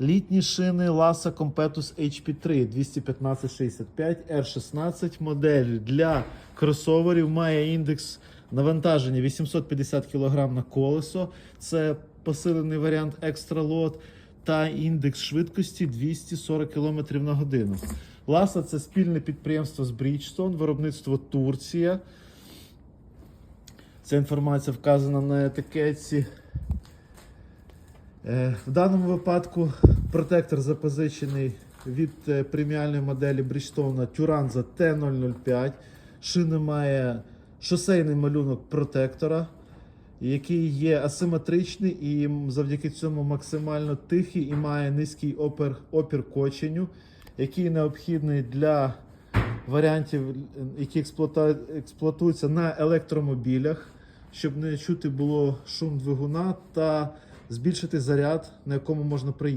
Літні шини Lassa Competus HP3 21565 R16 модель для кросоверів має індекс навантаження 850 кг на колесо. Це посилений варіант Extra Lot та індекс швидкості 240 км на годину. Lassa це спільне підприємство з Bridgestone, виробництво Турція. Ця інформація вказана на етикетці. Е, В даному випадку протектор запозичений від е, преміальної моделі Bridgestone Turanza T005. Шина має шосейний малюнок протектора, який є асиметричний і завдяки цьому максимально тихий і має низький опір, опір коченню, який необхідний для варіантів, які експлуатуються на електромобілях, щоб не чути було шум двигуна та збільшити заряд, на якому можна приїхати.